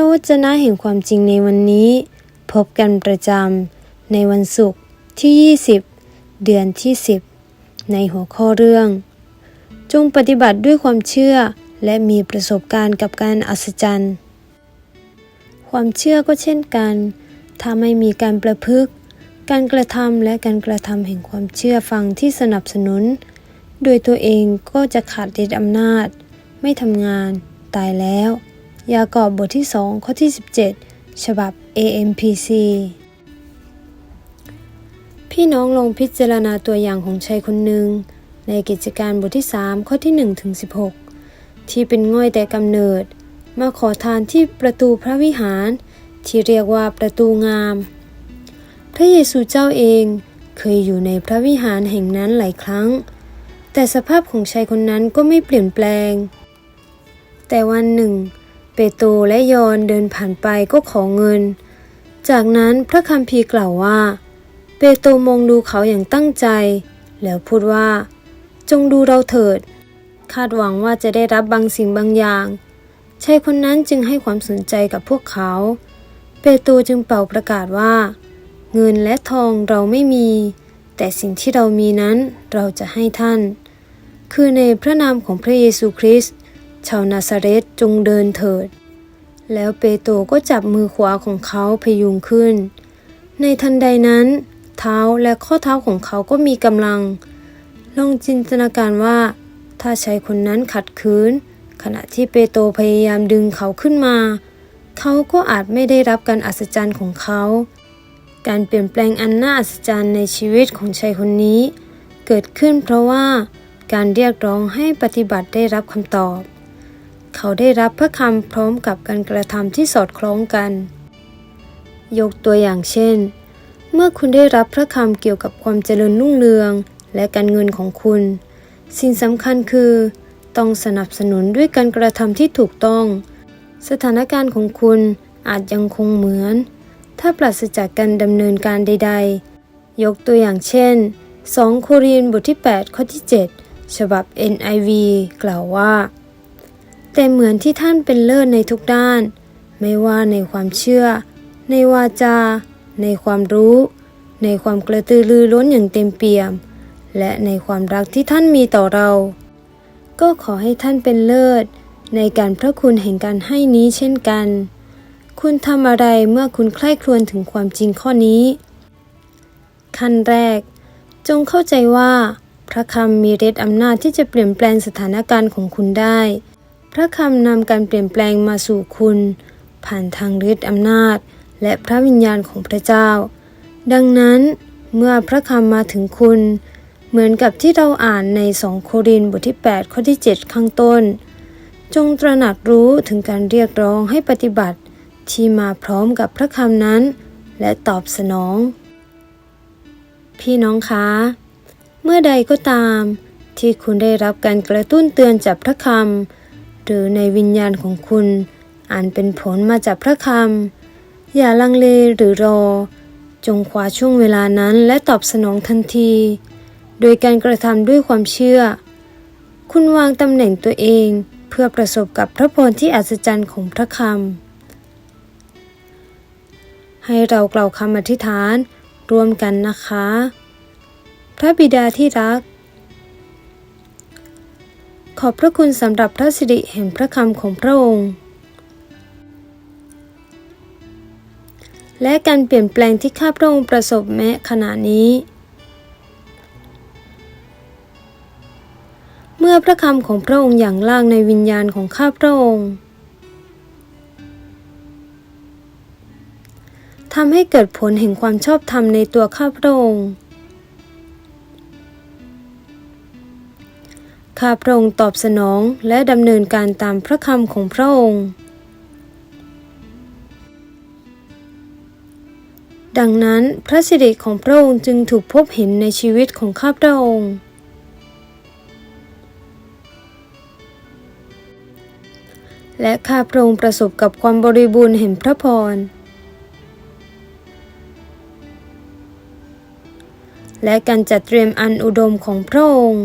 ระวจนะแห่งความจริงในวันนี้ พบกันประจำในวันศุกร์ที่ 20 เดือนที่ 10 ในหัวข้อเรื่อง จงปฏิบัติด้วยความเชื่อและมีประสบการณ์กับการอัศจรรย์ ความเชื่อก็เช่นกัน ถ้าไม่มีการประพฤกษ์การกระทำและการกระทำแห่งความเชื่อฟังที่สนับสนุน โดยตัวเองก็จะขาดฤทธิอำนาจ ไม่ทำงาน ตายแล้ว ยากอบบทที่ 2 ข้อที่ 17 ฉบับ AMPC พี่น้องลงพิจารณาตัวอย่างของชายคนหนึ่ง ในกิจการบทที่ 3 ข้อที่1ถึง16 ที่เป็นง่อยแต่กำเนิด มาขอทานที่ประตูพระวิหาร ที่เรียกว่าประตูงาม พระเยซูเจ้าเองเคยอยู่ในพระวิหารแห่งนั้นหลายครั้ง แต่สภาพของชายคนนั้นก็ไม่เปลี่ยนแปลง แต่วันหนึ่ง เปโตรและยอนเดินผ่านไปก็ขอเงิน จากนั้นพระคัมภีร์กล่าวว่า เปโตรมองดูเขาอย่างตั้งใจ แล้วพูดว่า จงดูเราเถิด คาดหวังว่าจะได้รับบางสิ่งบางอย่างชายคนนั้นจึงให้ความสนใจกับพวกเขา เปโตรจึงเป่าประกาศว่า เงินและทองเราไม่มี แต่สิ่งที่เรามีนั้นเราจะให้ท่าน คือในพระนามของพระเยซูคริสต์ ชาวนาซาเรตจงเดินเถิด แล้วเปโตรก็จับมือขวาของเขาพยุงขึ้น ในทันใดนั้น เท้าและข้อเท้าของเขาก็มีกำลัง ลองจินตนาการว่า ถ้าชายคนนั้นขัดขืน ขณะที่เปโตรพยายามดึงเขาขึ้นมา เขาก็อาจไม่ได้รับการอัศจรรย์ของเขา การเปลี่ยนแปลงอันน่าอัศจรรย์ในชีวิตของชายคนนี้ เกิดขึ้นเพราะว่าการเรียกร้องให้ปฏิบัติได้รับคำตอบ เขาได้รับพระคำพร้อมกับการกระทำที่สอดคล้องกัน ยกตัวอย่างเช่น เมื่อคุณได้รับพระคำเกี่ยวกับความเจริญรุ่งเรืองและการเงินของคุณ สิ่งสำคัญคือ ต้องสนับสนุนด้วยการกระทำที่ถูกต้อง สถานการณ์ของคุณอาจยังคงเหมือน ถ้าปราศจากการดำเนินการใด ๆ ยกตัวอย่างเช่น 2 โครินบทที่ 8 ข้อที่ 7 ฉบับ NIV กล่าวว่า แต่เหมือนที่ท่านเป็นเลิศในทุกด้าน ไม่ว่าในความเชื่อ ในวาจา ในความรู้ ในความกระตือรือร้นอย่างเต็มเปี่ยม และในความรักที่ท่านมีต่อเรา ก็ขอให้ท่านเป็นเลิศ ในการพระคุณแห่งการให้นี้เช่นกัน คุณทำอะไรเมื่อคุณใคร่ครวญถึงความจริงข้อนี้ ขั้นแรก จงเข้าใจว่า พระคำมีฤทธอำนาจที่จะเปลี่ยนแปลงสถานการณ์ของคุณได้ พระคำนำการเปลี่ยนแปลงมาสู่คุณ ผ่านทางฤทธิ์อำนาจ และพระวิญญาณของพระเจ้า ดังนั้นเมื่อพระคำมาถึงคุณ เหมือนกับที่เราอ่านในสองโครินบทที่ 8 ข้อที่ 7 ข้างต้น จงตระหนักรู้ถึงการเรียกร้องให้ปฏิบัติที่มาพร้อมกับพระคำนั้น และตอบสนอง พี่น้องคะเมื่อใดก็ตาม ที่คุณได้รับการกระตุ้นเตือนจากพระคำ หรือในวิญญาณของคุณอ่านเป็นผลมาจากพระคำ อย่าลังเลหรือรอ จงคว้าช่วงเวลานั้นและตอบสนองทันที โดยการกระทำด้วยความเชื่อ คุณวางตำแหน่งตัวเองเพื่อประสบกับพระพรที่อัศจรรย์ของพระคำ ให้เรากล่าวคำอธิษฐานร่วมกันนะคะ พระบิดาที่รัก ขอบพระคุณสำหรับพระสิริแห่งพระคำของพระองค์ และการเปลี่ยนแปลงที่ข้าพระองค์ประสบแม้ขณะนี้ เมื่อพระคำของพระองค์อย่างล่างในวิญญาณของข้าพระองค์ทำให้เกิดผลแห่งความชอบธรรมในตัวข้าพระองค์ ข้าพระองค์ตอบสนองและดำเนินการตามพระคำของพระองค์ ดังนั้นพระสิริของพระองค์จึงถูกพบเห็นในชีวิตของข้าพระองค์และข้าพระองค์ประสบกับความบริบูรณ์แห่งพระพร และการจัดเตรียมอันอุดมของพระองค์